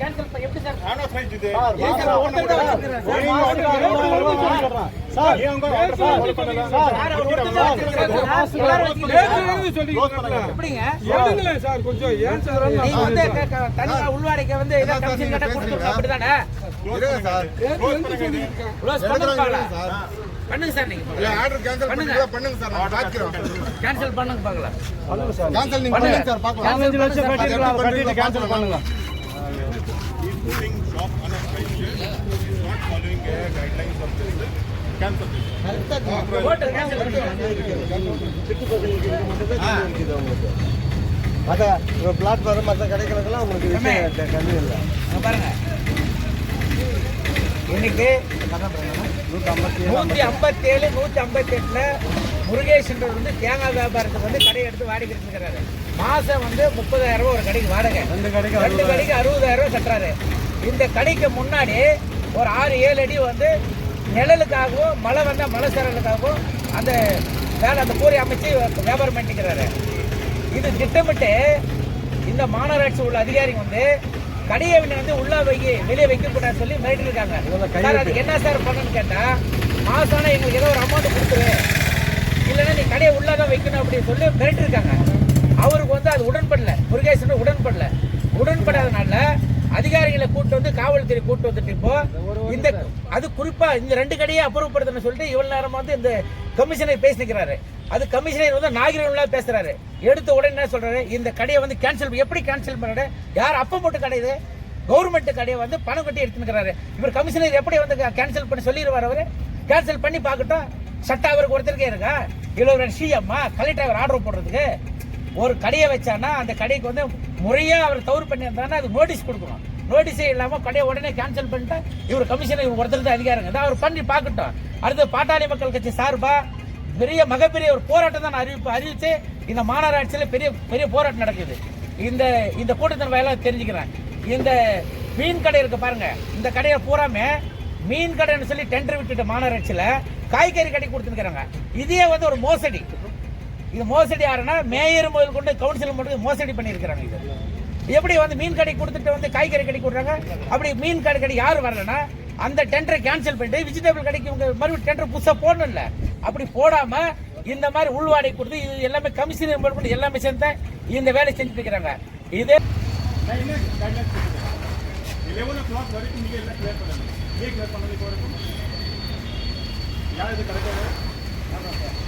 Cancel தனியா உள்வாடைக்க வந்து அப்படிதானே க்ளோஸ் பண்ணுங்க சார் நீங்க ஆர்டர் கேன்சல் பண்ணுங்க. பண்ணுங்க சார் நான் பாக்கிறோம். கேன்சல் பண்ணுங்க. பார்க்கலாம். கேன்சல் நீங்க பண்ணுங்க. சார் பார்க்கலாம். பதினஞ்சு லட்சம் கட்டிருக்கலாம் கட்டிட்டு கேன்சல் பண்ணுங்க. கேன்சல் பண்ணுங்க. மற்ற பிளாட்ஃபார்ம் மற்ற கடைகளுக்கெல்லாம் உங்களுக்கு விஷயம் கல்வி இல்லை பாருங்க. இன்னைக்கு நூத்தி ஐம்பத்தி ஏழு நூத்தி ஐம்பத்தி எட்டுல முருகேசன்றவர் வந்து தேங்காய் வியாபாரத்துக்கு வந்து கடை எடுத்து வாடகை இருக்கிறாரு. மாசம் வந்து முப்பதாயிரம் ரூபாய் ஒரு கடைக்கு வாடகை. ரெண்டு கடைக்கு ரெண்டு கடைக்கு அறுபதாயிரம் ரூபாய் கட்டுறாரு. இந்த கடைக்கு முன்னாடி ஒரு ஆறு ஏழு அடி வந்து நிழலுக்காகவும் மழை வந்தால் மழை சரலுக்காகவும் அந்த வேலை அந்த கூரை அமைச்சு வியாபாரம் பண்ணிக்கிறாரு. இது திட்டமிட்டு இந்த மாநகராட்சி உள்ள அதிகாரிங்க வந்து கடையை வந்து உள்ள வைக்க வெளியே வைக்க கூடாதுன்னு சொல்லி மிரட்டி இருக்காங்க. சார் அதுக்கு என்ன சார் பண்ணணும்னு கேட்டா மாசான எங்களுக்கு ஏதோ ஒரு அமௌண்ட் கொடுத்துரு. இல்லைன்னா நீ கடையை உள்ளதான் வைக்கணும் அப்படின்னு சொல்லி மிரட்டி இருக்காங்க. அவருக்கு வந்து அது உடன்படல. முருகேசன் உடன்படல. உடன்படாதனால அதிகாரிகளை கூட்டு வந்து காவல்துறை கூட்டு வந்துட்டு இப்போ இந்த அது குறிப்பா இந்த ரெண்டு கடையை அப்புறப்படுத்தணும்னு சொல்லிட்டு இவ்வளவு நேரமா வந்து இந்த கமிஷனர் பேசிக்கிறாரு. அது கமிஷனர் வந்து நாகரிகம்லாம் பேசுறாரு. எடுத்த உடனே என்ன சொல்றாரு? இந்த கடையை வந்து கேன்சல் எப்படி கேன்சல் பண்ணாரு யார் அப்பம் போட்டு கடை இது? கவர்மெண்ட் கடையை வந்து பணம் கட்டி எடுத்துக்கிறாரு இவர் கமிஷனர் எப்படி வந்து கேன்சல் பண்ணி சொல்லிடுவார் அவர்? கேன்சல் பண்ணி பார்க்கட்டும். சட்டம் அவருக்கு ஒருத்தருக்கே இருக்கா? இவ்வளவு சிஎம்மா கலெக்டர் அவர் ஆர்டர் போடுறதுக்கு? ஒரு கடையை வச்சானா அந்த கடைக்கு வந்து முறையாக அவர் தவறு பண்ணியிருந்தாருன்னா அது நோட்டீஸ் கொடுக்கணும். நோட்டீஸே இல்லாமல் கடையை உடனே கேன்சல் பண்ணிட்டு இவர் கமிஷனர் ஒருத்தர் தான் அதிகாரங்க. தான் அவர் பண்ணி பார்க்கட்டும். அடுத்து பாட்டாளி மக்கள் கட்சி சார்பா? பெரிய மிகப்பெரிய ஒரு போராட்டம் தான் அறிவிப்பு அறிவித்து இந்த மாநகராட்சியில் பெரிய பெரிய போராட்டம் நடக்குது. இந்த இந்த கூட்டத்தின் வாயிலாக தெரிஞ்சுக்கிறேன். இந்த மீன் கடை இருக்கு பாருங்க. இந்த கடையை பூராமே மீன் கடைன்னு சொல்லி டெண்டர் விட்டுட்டு மாநகராட்சியில் காய்கறி கடை கொடுத்துருக்குறாங்க. இதே வந்து ஒரு மோசடி. இது மோசடி யாருன்னா மேயர் முதல் கொண்டு கவுன்சிலர் மட்டும் மோசடி பண்ணியிருக்கிறாங்க இது. எப்படி வந்து மீன் கடை கொடுத்துட்டு வந்து காய்கறி கடை கொடுறாங்க அப்படி மீன் கடை கடை யார் வரலன்னா அந்த டெண்டரை கேன்சல் பண்ணிட்டு வெஜிடபிள் கடைக்கு இவங்க மறுபடியும் டெண்டர் புதுசாக போடணும்ல. அப்படி போடாம இந்த மாதிரி உள்வாடை கொடுத்து இது எல்லாமே கமிஷனர் பண்ணி எல்லாமே சேர்ந்து இந்த வேலை செஞ்சுட்டு இருக்கிறாங்க. இதே யார் இது கிடைக்காது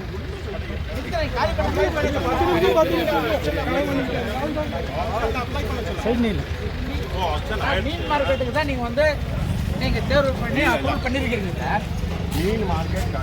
மீன் மார்க்கெட்டுக்கு தான் நீங்க வந்து நீங்க தேர்வு பண்ணி அப்ரூவ் பண்ணிருக்கீங்க சார். மீன் மார்க்கெட்